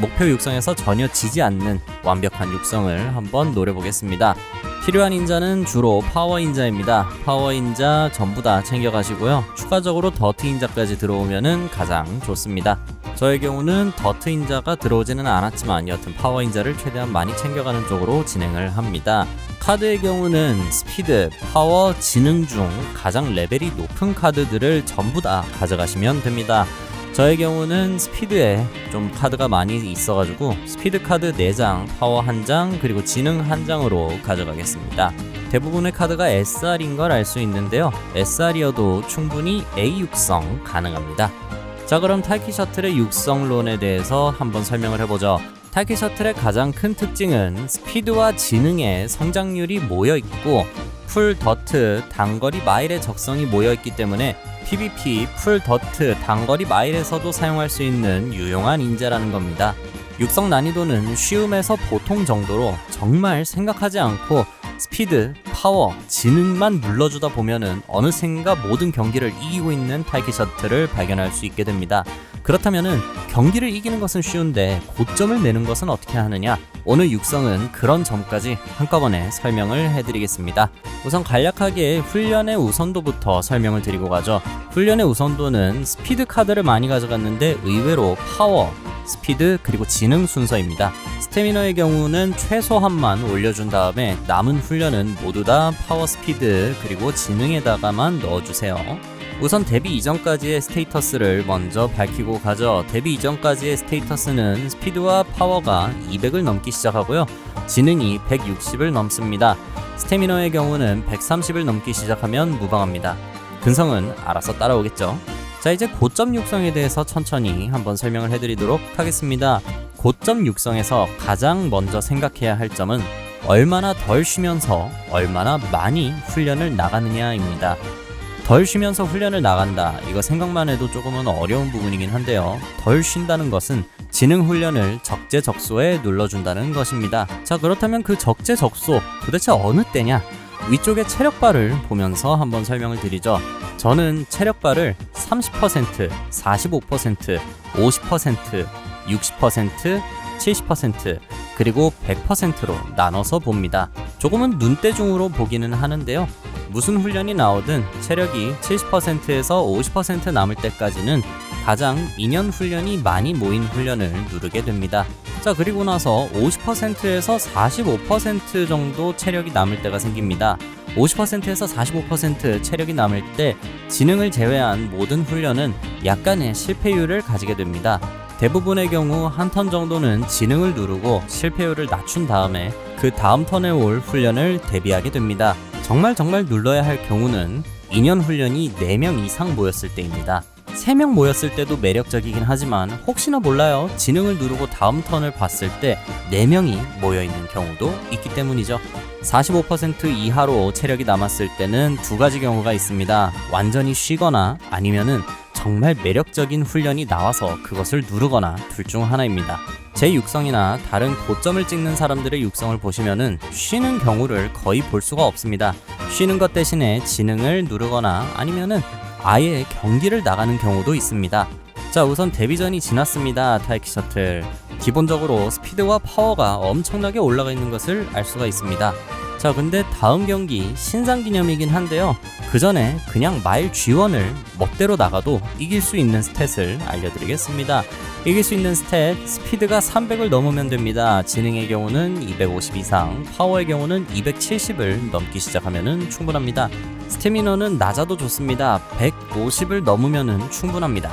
목표 육성에서 전혀 지지 않는 완벽한 육성을 한번 노려보겠습니다 필요한 인자는 주로 파워 인자입니다 파워 인자 전부 다 챙겨가시고요 추가적으로 더트 인자까지 들어오면은 가장 좋습니다 저의 경우는 더트 인자가 들어오지는 않았지만 여튼 파워 인자를 최대한 많이 챙겨가는 쪽으로 진행을 합니다. 카드의 경우는 스피드, 파워, 지능 중 가장 레벨이 높은 카드들을 전부 다 가져가시면 됩니다. 저의 경우는 스피드에 좀 카드가 많이 있어가지고 스피드 카드 4장, 파워 1장, 그리고 지능 1장으로 가져가겠습니다. 대부분의 카드가 SR인 걸 알 수 있는데요. SR이어도 충분히 A 육성 가능합니다. 자 그럼 타이키 셔틀의 육성론에 대해서 한번 설명을 해보죠. 타이키 셔틀의 가장 큰 특징은 스피드와 지능의 성장률이 모여 있고 풀 더트 단거리 마일의 적성이 모여 있기 때문에 PVP 풀 더트 단거리 마일에서도 사용할 수 있는 유용한 인재라는 겁니다. 육성 난이도는 쉬움에서 보통 정도로 정말 생각하지 않고 스피드, 파워, 지능만 눌러주다 보면은 어느샌가 모든 경기를 이기고 있는 타이키 셔틀을 발견할 수 있게 됩니다. 그렇다면은 경기를 이기는 것은 쉬운데 고점을 내는 것은 어떻게 하느냐? 오늘 육성은 그런 점까지 한꺼번에 설명을 해드리겠습니다. 우선 간략하게 훈련의 우선도부터 설명을 드리고 가죠. 훈련의 우선도는 스피드 카드를 많이 가져갔는데 의외로 파워, 스피드 그리고 지능 순서입니다. 스태미너의 경우는 최소한만 올려준 다음에 남은 훈련은 모두 다 파워 스피드 그리고 지능에다가만 넣어주세요. 우선 데뷔 이전까지의 스테이터스를 먼저 밝히고 가죠. 데뷔 이전까지의 스테이터스는 스피드와 파워가 200을 넘기 시작하고요. 지능이 160을 넘습니다. 스태미너의 경우는 130을 넘기 시작하면 무방합니다. 근성은 알아서 따라오겠죠. 자 이제 고점 육성에 대해서 천천히 한번 설명을 해드리도록 하겠습니다. 고점 육성에서 가장 먼저 생각해야 할 점은 얼마나 덜 쉬면서 얼마나 많이 훈련을 나가느냐입니다. 덜 쉬면서 훈련을 나간다. 이거 생각만 해도 조금은 어려운 부분이긴 한데요. 덜 쉰다는 것은 지능 훈련을 적재적소에 눌러준다는 것입니다. 자, 그렇다면 그 적재적소 도대체 어느 때냐? 위쪽의 체력바를 보면서 한번 설명을 드리죠. 저는 체력바를 30%, 45%, 50%, 60%, 70%, 그리고 100%로 나눠서 봅니다. 조금은 눈대중으로 보기는 하는데요. 무슨 훈련이 나오든 체력이 70%에서 50% 남을 때까지는 가장 민연 훈련이 많이 모인 훈련을 누르게 됩니다. 자, 그리고 나서 50%에서 45% 정도 체력이 남을 때가 생깁니다. 50%에서 45% 체력이 남을 때 지능을 제외한 모든 훈련은 약간의 실패율을 가지게 됩니다. 대부분의 경우 한 턴 정도는 지능을 누르고 실패율을 낮춘 다음에 그 다음 턴에 올 훈련을 대비하게 됩니다. 정말 정말 눌러야 할 경우는 2년 훈련이 4명 이상 모였을 때입니다. 3명 모였을 때도 매력적이긴 하지만 혹시나 몰라요. 지능을 누르고 다음 턴을 봤을 때 4명이 모여있는 경우도 있기 때문이죠. 45% 이하로 체력이 남았을 때는 두 가지 경우가 있습니다. 완전히 쉬거나 아니면은 정말 매력적인 훈련이 나와서 그것을 누르거나 둘 중 하나입니다. 제 육성이나 다른 고점을 찍는 사람들의 육성을 보시면은 쉬는 경우를 거의 볼 수가 없습니다. 쉬는 것 대신에 지능을 누르거나 아니면은 아예 경기를 나가는 경우도 있습니다. 자, 우선 데뷔전이 지났습니다. 타이키 셔틀. 기본적으로 스피드와 파워가 엄청나게 올라가 있는 것을 알 수가 있습니다. 자, 근데 다음 경기 신상 기념이긴 한데요. 그 전에 그냥 마일 G1을 멋대로 나가도 이길 수 있는 스탯을 알려드리겠습니다. 이길 수 있는 스탯, 스피드가 300을 넘으면 됩니다. 지능의 경우는 250 이상, 파워의 경우는 270을 넘기 시작하면 충분합니다. 스태미너는 낮아도 좋습니다. 150을 넘으면 충분합니다.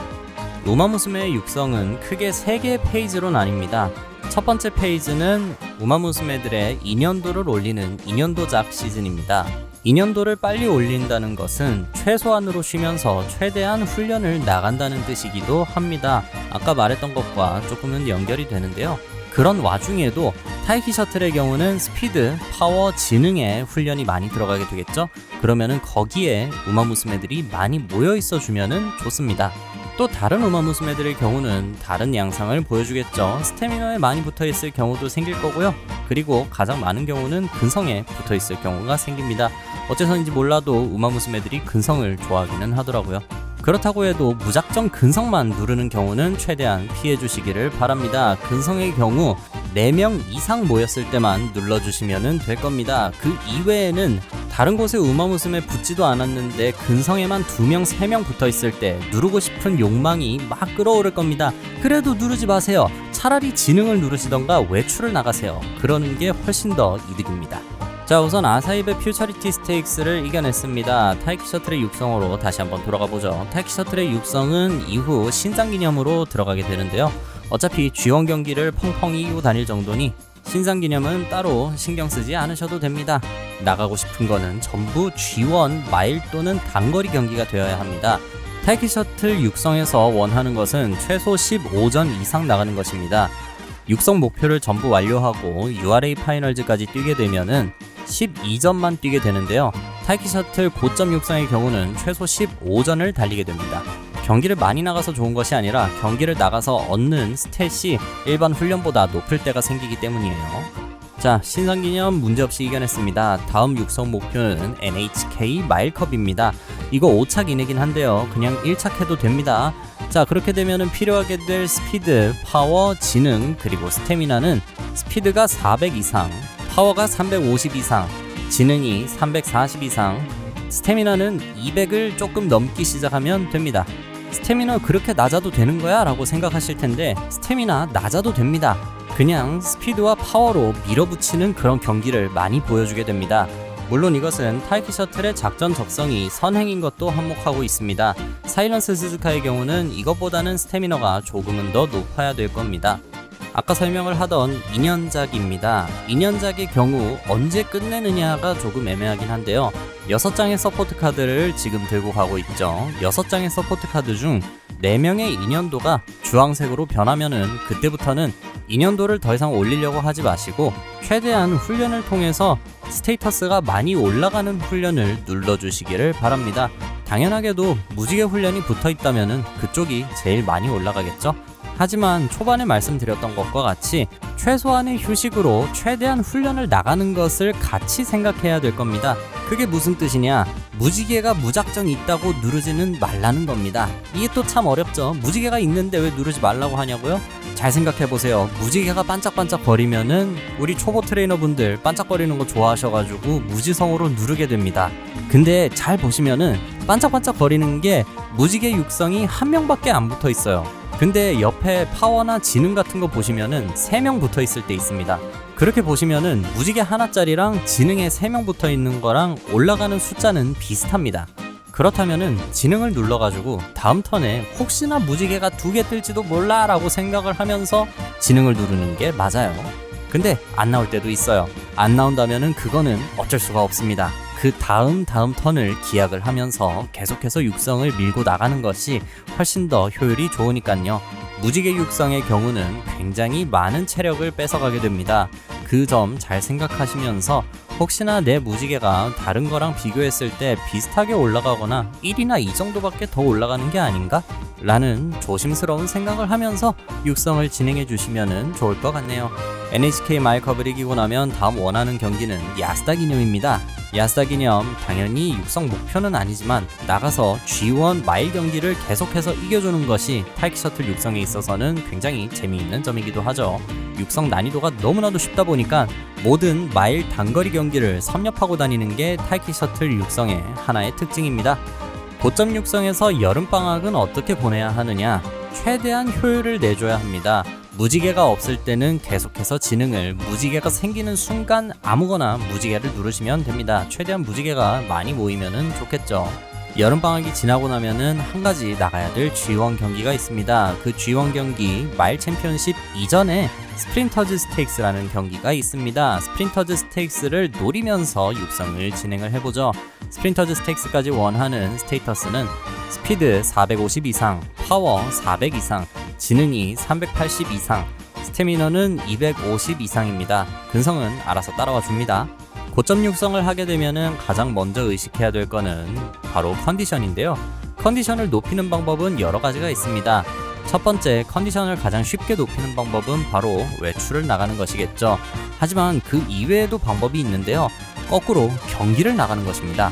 우마무스메의 육성은 크게 3개의 페이지로 나뉩니다. 첫 번째 페이지는 우마무스메들의 인연도를 올리는 인연도작 시즌입니다. 인연도를 빨리 올린다는 것은 최소한으로 쉬면서 최대한 훈련을 나간다는 뜻이기도 합니다. 아까 말했던 것과 조금은 연결이 되는데요. 그런 와중에도 타이키 셔틀의 경우는 스피드, 파워, 지능에 훈련이 많이 들어가게 되겠죠? 그러면은 거기에 우마무스메들이 많이 모여 있어 주면은 좋습니다. 또 다른 우마무스메들의 경우는 다른 양상을 보여주겠죠. 스태미너에 많이 붙어 있을 경우도 생길 거고요. 그리고 가장 많은 경우는 근성에 붙어 있을 경우가 생깁니다. 어째서인지 몰라도 우마무스메들이 근성을 좋아하기는 하더라고요. 그렇다고 해도 무작정 근성만 누르는 경우는 최대한 피해 주시기를 바랍니다. 근성의 경우 4명 이상 모였을 때만 눌러주시면 될 겁니다. 그 이외에는 다른 곳에 우마무스메 붙지도 않았는데 근성에만 2명, 3명 붙어 있을 때 누르고 싶은 욕망이 막 끌어오를 겁니다. 그래도 누르지 마세요. 차라리 지능을 누르시던가 외출을 나가세요. 그러는 게 훨씬 더 이득입니다. 자 우선 아사히베 퓨처리티 스테이크스를 이겨냈습니다. 타이키 셔틀의 육성으로 다시 한번 돌아가 보죠. 타이키 셔틀의 육성은 이후 신상 기념으로 들어가게 되는데요. 어차피 G1 경기를 펑펑 이기고 다닐 정도니 신상 기념은 따로 신경 쓰지 않으셔도 됩니다. 나가고 싶은 거는 전부 G1 마일 또는 단거리 경기가 되어야 합니다. 타이키 셔틀 육성에서 원하는 것은 최소 15전 이상 나가는 것입니다. 육성 목표를 전부 완료하고 URA 파이널즈까지 뛰게 되면은 12전만 뛰게 되는데요. 타이키 셔틀 고점 육성의 경우는 최소 15전을 달리게 됩니다. 경기를 많이 나가서 좋은 것이 아니라 경기를 나가서 얻는 스탯이 일반 훈련보다 높을 때가 생기기 때문이에요. 자, 신상기념 문제없이 이겨냈습니다. 다음 육성 목표는 NHK 마일컵입니다. 이거 5차 기내긴 한데요. 그냥 1차 해도 됩니다. 자, 그렇게 되면은 필요하게 될 스피드, 파워, 지능, 그리고 스태미나는 스피드가 400 이상, 파워가 350 이상, 지능이 340 이상, 스태미나는 200을 조금 넘기 시작하면 됩니다. 스태미나 그렇게 낮아도 되는 거야? 라고 생각하실 텐데 스태미나 낮아도 됩니다. 그냥 스피드와 파워로 밀어붙이는 그런 경기를 많이 보여주게 됩니다. 물론 이것은 타이키 셔틀의 작전 적성이 선행인 것도 한몫하고 있습니다. 사이런스 스즈카의 경우는 이것보다는 스태미너가 조금은 더 높아야 될 겁니다. 아까 설명을 하던 2년작입니다. 2년작의 경우 언제 끝내느냐가 조금 애매하긴 한데요. 6장의 서포트 카드를 지금 들고 가고 있죠. 6장의 서포트 카드 중 4명의 인연도가 주황색으로 변하면은 그때부터는 인연도를 더 이상 올리려고 하지 마시고 최대한 훈련을 통해서 스테이터스가 많이 올라가는 훈련을 눌러주시기를 바랍니다. 당연하게도 무지개 훈련이 붙어 있다면은 그쪽이 제일 많이 올라가겠죠. 하지만 초반에 말씀드렸던 것과 같이 최소한의 휴식으로 최대한 훈련을 나가는 것을 같이 생각해야 될 겁니다. 그게 무슨 뜻이냐? 무지개가 무작정 있다고 누르지는 말라는 겁니다. 이게 또 참 어렵죠. 무지개가 있는데 왜 누르지 말라고 하냐고요? 잘 생각해 보세요. 무지개가 반짝반짝 거리면은 우리 초보 트레이너분들 반짝거리는 거 좋아하셔가지고 무지성으로 누르게 됩니다. 근데 잘 보시면은 반짝반짝 거리는 게 무지개 육성이 한 명밖에 안 붙어 있어요. 근데 옆에 파워나 지능 같은 거 보시면은 3명 붙어 있을 때 있습니다. 그렇게 보시면은 무지개 하나짜리랑 지능에 3명 붙어 있는 거랑 올라가는 숫자는 비슷합니다. 그렇다면은 지능을 눌러가지고 다음 턴에 혹시나 무지개가 두 개 뜰지도 몰라 라고 생각을 하면서 지능을 누르는 게 맞아요. 근데 안 나올 때도 있어요. 안 나온다면은 그거는 어쩔 수가 없습니다. 그 다음 다음 턴을 기약을 하면서 계속해서 육성을 밀고 나가는 것이 훨씬 더 효율이 좋으니까요. 무지개 육성의 경우는 굉장히 많은 체력을 뺏어가게 됩니다. 그 점 잘 생각하시면서 혹시나 내 무지개가 다른 거랑 비교했을 때 비슷하게 올라가거나 1이나 2 정도밖에 더 올라가는 게 아닌가? 라는 조심스러운 생각을 하면서 육성을 진행해 주시면 좋을 것 같네요. NHK 마일컵을 이기고 나면 다음 원하는 경기는 야스다 기념입니다. 야스다 기념 당연히 육성 목표는 아니지만 나가서 G1 마일 경기를 계속해서 이겨주는 것이 타이키 셔틀 육성에 있어서는 굉장히 재미있는 점이기도 하죠. 육성 난이도가 너무나도 쉽다 보니까 모든 마일 단거리 경기를 섭렵하고 다니는 게 타이키 셔틀 육성의 하나의 특징입니다. 고점 육성에서 여름방학은 어떻게 보내야 하느냐? 최대한 효율을 내줘야 합니다. 무지개가 없을 때는 계속해서 지능을 무지개가 생기는 순간 아무거나 무지개를 누르시면 됩니다. 최대한 무지개가 많이 모이면 좋겠죠. 여름방학이 지나고 나면은 한 가지 나가야 될 G1 경기가 있습니다. 그 G1 경기 마일 챔피언십 이전에 스프린터즈 스테이크스라는 경기가 있습니다. 스프린터즈 스테이크스를 노리면서 육성을 진행을 해보죠. 스프린터즈 스테이크스까지 원하는 스테이터스는 스피드 450 이상, 파워 400 이상, 지능이 380 이상, 스태미너는 250 이상입니다. 근성은 알아서 따라와 줍니다. 고점 육성을 하게 되면은 가장 먼저 의식해야 될 거는 바로 컨디션인데요. 컨디션을 높이는 방법은 여러 가지가 있습니다. 첫 번째 컨디션을 가장 쉽게 높이는 방법은 바로 외출을 나가는 것이겠죠. 하지만 그 이외에도 방법이 있는데요. 거꾸로 경기를 나가는 것입니다.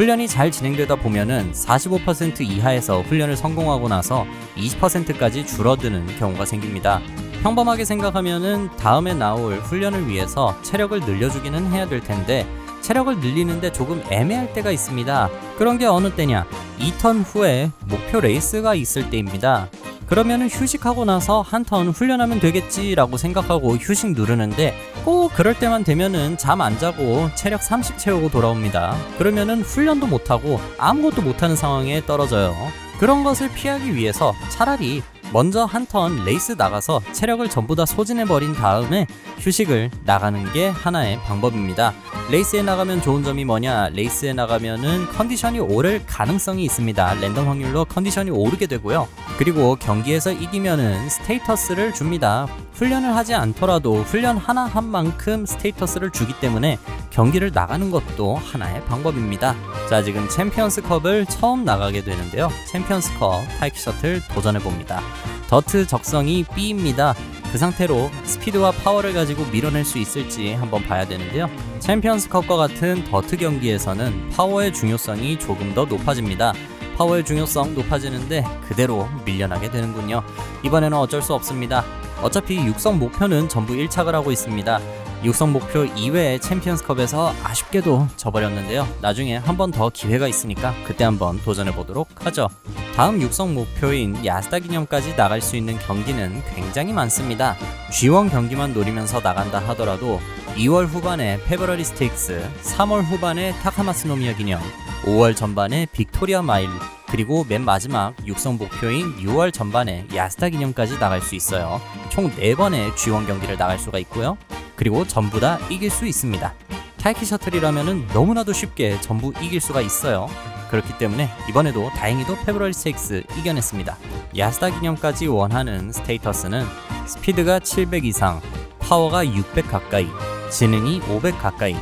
훈련이 잘 진행되다 보면은 45% 이하에서 훈련을 성공하고 나서 20%까지 줄어드는 경우가 생깁니다. 평범하게 생각하면은 다음에 나올 훈련을 위해서 체력을 늘려주기는 해야 될 텐데 체력을 늘리는데 조금 애매할 때가 있습니다. 그런 게 어느 때냐? 2턴 후에 목표 레이스가 있을 때입니다. 그러면은 휴식하고 나서 한 턴 훈련하면 되겠지라고 생각하고 휴식 누르는데 꼭 그럴 때만 되면은 잠 안 자고 체력 30 채우고 돌아옵니다. 그러면은 훈련도 못하고 아무것도 못하는 상황에 떨어져요. 그런 것을 피하기 위해서 차라리 먼저 한 턴 레이스 나가서 체력을 전부 다 소진해 버린 다음에 휴식을 나가는 게 하나의 방법입니다. 레이스에 나가면 좋은 점이 뭐냐? 레이스에 나가면은 컨디션이 오를 가능성이 있습니다. 랜덤 확률로 컨디션이 오르게 되고요. 그리고 경기에서 이기면은 스테이터스를 줍니다. 훈련을 하지 않더라도 훈련 하나 한 만큼 스테이터스를 주기 때문에 경기를 나가는 것도 하나의 방법입니다. 자, 지금 챔피언스컵을 처음 나가게 되는데요. 챔피언스컵 타이키 셔틀 도전해 봅니다. 더트 적성이 B입니다. 그 상태로 스피드와 파워를 가지고 밀어낼 수 있을지 한번 봐야 되는데요. 챔피언스컵과 같은 더트 경기에서는 파워의 중요성이 조금 더 높아집니다. 파워의 중요성 높아지는데 그대로 밀려나게 되는군요. 이번에는 어쩔 수 없습니다. 어차피 육성 목표는 전부 1착을 하고 있습니다. 육성 목표 이외의 챔피언스컵에서 아쉽게도 져버렸는데요. 나중에 한 번 더 기회가 있으니까 그때 한번 도전해 보도록 하죠. 다음 육성 목표인 야스다 기념까지 나갈 수 있는 경기는 굉장히 많습니다. G1 경기만 노리면서 나간다 하더라도 2월 후반에 페브러리 스테이크스, 3월 후반에 타카마스노미아 기념, 5월 전반에 빅토리아 마일, 그리고 맨 마지막 육성 목표인 6월 전반에 야스다 기념까지 나갈 수 있어요. 총 4번의 G1 경기를 나갈 수가 있고요. 그리고 전부 다 이길 수 있습니다. 타이키 셔틀이라면은 너무나도 쉽게 전부 이길 수가 있어요. 그렇기 때문에 이번에도 다행히도 페브러리 스테이크스 이겨냈습니다. 야스다 기념까지 원하는 스테이터스는 스피드가 700 이상, 파워가 600 가까이, 지능이 500 가까이,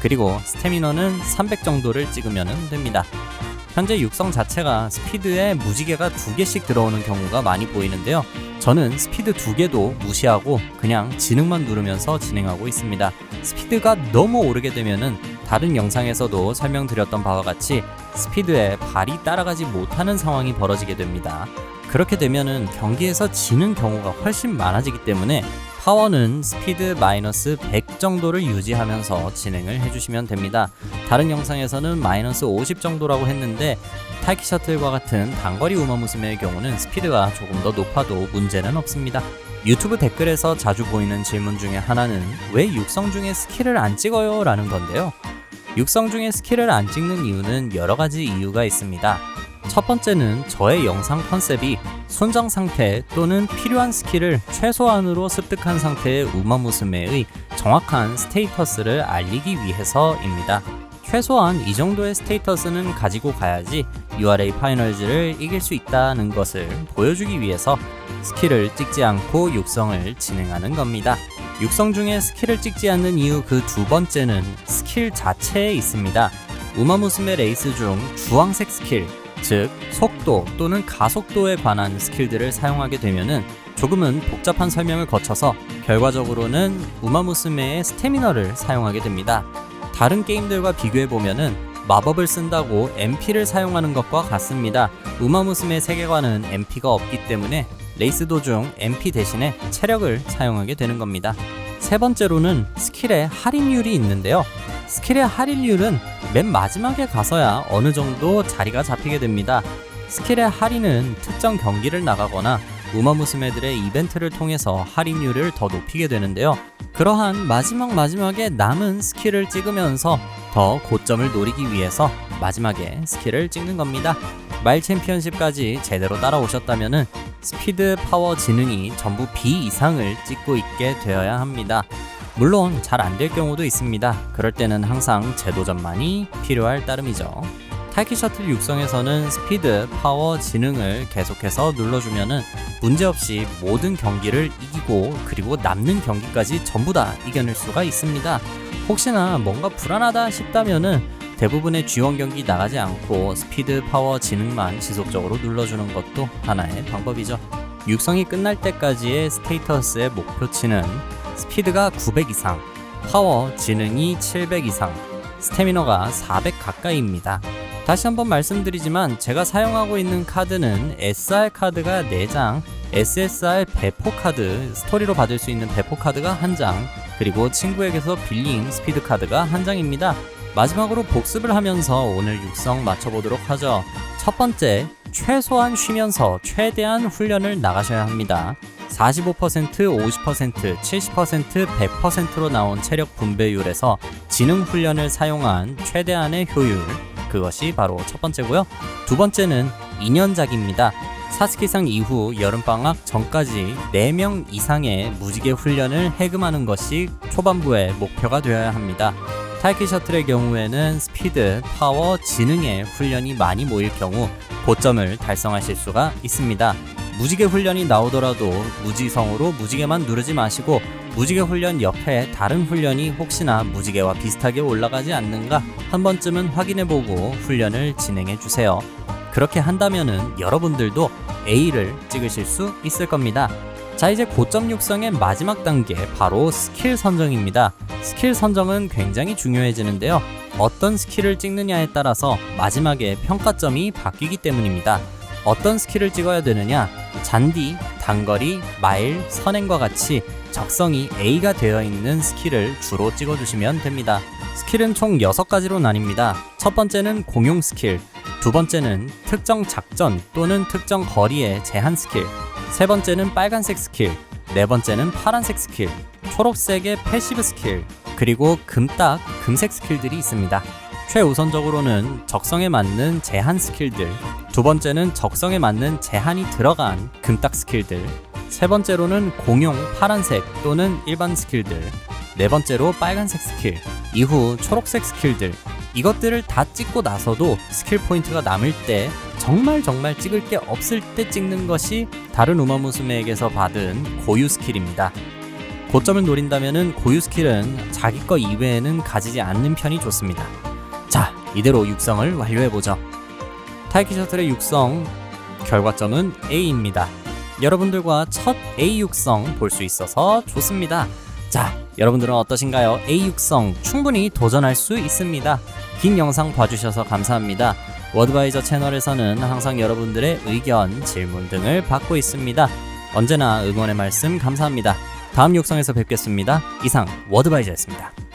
그리고 스태미너는 300 정도를 찍으면 됩니다. 현재 육성 자체가 스피드에 무지개가 두 개씩 들어오는 경우가 많이 보이는데요. 저는 스피드 두 개도 무시하고 그냥 지능만 누르면서 진행하고 있습니다. 스피드가 너무 오르게 되면은 다른 영상에서도 설명드렸던 바와 같이 스피드에 발이 따라가지 못하는 상황이 벌어지게 됩니다. 그렇게 되면은 경기에서 지는 경우가 훨씬 많아지기 때문에 파워는 스피드 마이너스 100 정도를 유지하면서 진행을 해주시면 됩니다. 다른 영상에서는 마이너스 50 정도라고 했는데 타이키 셔틀과 같은 단거리 우마 무스메의 경우는 스피드가 조금 더 높아도 문제는 없습니다. 유튜브 댓글에서 자주 보이는 질문 중에 하나는 왜 육성 중에 스킬을 안 찍어요? 라는 건데요. 육성 중에 스킬을 안 찍는 이유는 여러 가지 이유가 있습니다. 첫 번째는 저의 영상 컨셉이 손정 상태 또는 필요한 스킬을 최소한으로 습득한 상태의 우마무스메의 정확한 스테이터스를 알리기 위해서입니다. 최소한 이 정도의 스테이터스는 가지고 가야지 URA 파이널즈를 이길 수 있다는 것을 보여주기 위해서 스킬을 찍지 않고 육성을 진행하는 겁니다. 육성 중에 스킬을 찍지 않는 이유 그 두 번째는 스킬 자체에 있습니다. 우마무스메 레이스 중 주황색 스킬, 즉 속도 또는 가속도에 관한 스킬들을 사용하게 되면은 조금은 복잡한 설명을 거쳐서 결과적으로는 우마무스메의 스태미너를 사용하게 됩니다. 다른 게임들과 비교해 보면은 마법을 쓴다고 MP를 사용하는 것과 같습니다. 우마무스메 세계관은 MP가 없기 때문에 레이스 도중 MP 대신에 체력을 사용하게 되는 겁니다. 세 번째로는 스킬의 할인율이 있는데요. 스킬의 할인율은 맨 마지막에 가서야 어느 정도 자리가 잡히게 됩니다. 스킬의 할인은 특정 경기를 나가거나 우마무스메들의 이벤트를 통해서 할인율을 더 높이게 되는데요. 그러한 마지막 마지막에 남은 스킬을 찍으면서 더 고점을 노리기 위해서 마지막에 스킬을 찍는 겁니다. 마일 챔피언십까지 제대로 따라오셨다면은 스피드, 파워, 지능이 전부 B 이상을 찍고 있게 되어야 합니다. 물론 잘 안 될 경우도 있습니다. 그럴 때는 항상 재도전만이 필요할 따름이죠. 타이키 셔틀 육성에서는 스피드, 파워, 지능을 계속해서 눌러주면은 문제없이 모든 경기를 이기고 그리고 남는 경기까지 전부 다 이겨낼 수가 있습니다. 혹시나 뭔가 불안하다 싶다면은 대부분의 G1 경기 나가지 않고 스피드, 파워, 지능만 지속적으로 눌러주는 것도 하나의 방법이죠. 육성이 끝날 때까지의 스테이터스의 목표치는 스피드가 900 이상, 파워, 지능이 700 이상, 스태미너가 400 가까이입니다. 다시 한번 말씀드리지만 제가 사용하고 있는 카드는 SR 카드가 4장, SSR 배포 카드, 스토리로 받을 수 있는 배포 카드가 1장, 그리고 친구에게서 빌린 스피드 카드가 1장입니다. 마지막으로 복습을 하면서 오늘 육성 맞춰보도록 하죠. 첫 번째, 최소한 쉬면서 최대한 훈련을 나가셔야 합니다. 45%, 50%, 70%, 100%로 나온 체력 분배율에서 지능 훈련을 사용한 최대한의 효율, 그것이 바로 첫 번째고요. 두 번째는 2년작입니다. 사스키상 이후 여름방학 전까지 4명 이상의 무지개 훈련을 해금하는 것이 초반부의 목표가 되어야 합니다. 타이키 셔틀의 경우에는 스피드, 파워, 지능의 훈련이 많이 모일 경우 고점을 달성하실 수가 있습니다. 무지개 훈련이 나오더라도 무지성으로 무지개만 누르지 마시고 무지개 훈련 옆에 다른 훈련이 혹시나 무지개와 비슷하게 올라가지 않는가 한 번쯤은 확인해보고 훈련을 진행해 주세요. 그렇게 한다면은 여러분들도 A를 찍으실 수 있을 겁니다. 자 이제 고점 육성의 마지막 단계 바로 스킬 선정입니다. 스킬 선정은 굉장히 중요해지는데요. 어떤 스킬을 찍느냐에 따라서 마지막에 평가점이 바뀌기 때문입니다. 어떤 스킬을 찍어야 되느냐? 잔디, 단거리, 마일, 선행과 같이 적성이 A가 되어 있는 스킬을 주로 찍어주시면 됩니다. 스킬은 총 6가지로 나뉩니다. 첫 번째는 공용 스킬, 두 번째는 특정 작전 또는 특정 거리의 제한 스킬, 세 번째는 빨간색 스킬, 네 번째는 파란색 스킬, 초록색의 패시브 스킬, 그리고 금딱, 금색 스킬들이 있습니다. 최우선적으로는 적성에 맞는 제한 스킬들, 두 번째는 적성에 맞는 제한이 들어간 금딱 스킬들, 세 번째로는 공용 파란색 또는 일반 스킬들, 네 번째로 빨간색 스킬, 이후 초록색 스킬들, 이것들을 다 찍고 나서도 스킬 포인트가 남을 때 정말 정말 찍을 게 없을 때 찍는 것이 다른 우마무스메에게서 받은 고유 스킬입니다. 고점을 노린다면 고유 스킬은 자기 거 이외에는 가지지 않는 편이 좋습니다. 자, 이대로 육성을 완료해보죠. 타이키 셔틀의 육성 결과점은 A입니다. 여러분들과 첫 A 육성 볼 수 있어서 좋습니다. 자, 여러분들은 어떠신가요? A 육성 충분히 도전할 수 있습니다. 긴 영상 봐주셔서 감사합니다. 워드바이저 채널에서는 항상 여러분들의 의견, 질문 등을 받고 있습니다. 언제나 응원의 말씀 감사합니다. 다음 육성에서 뵙겠습니다. 이상 워드바이저였습니다.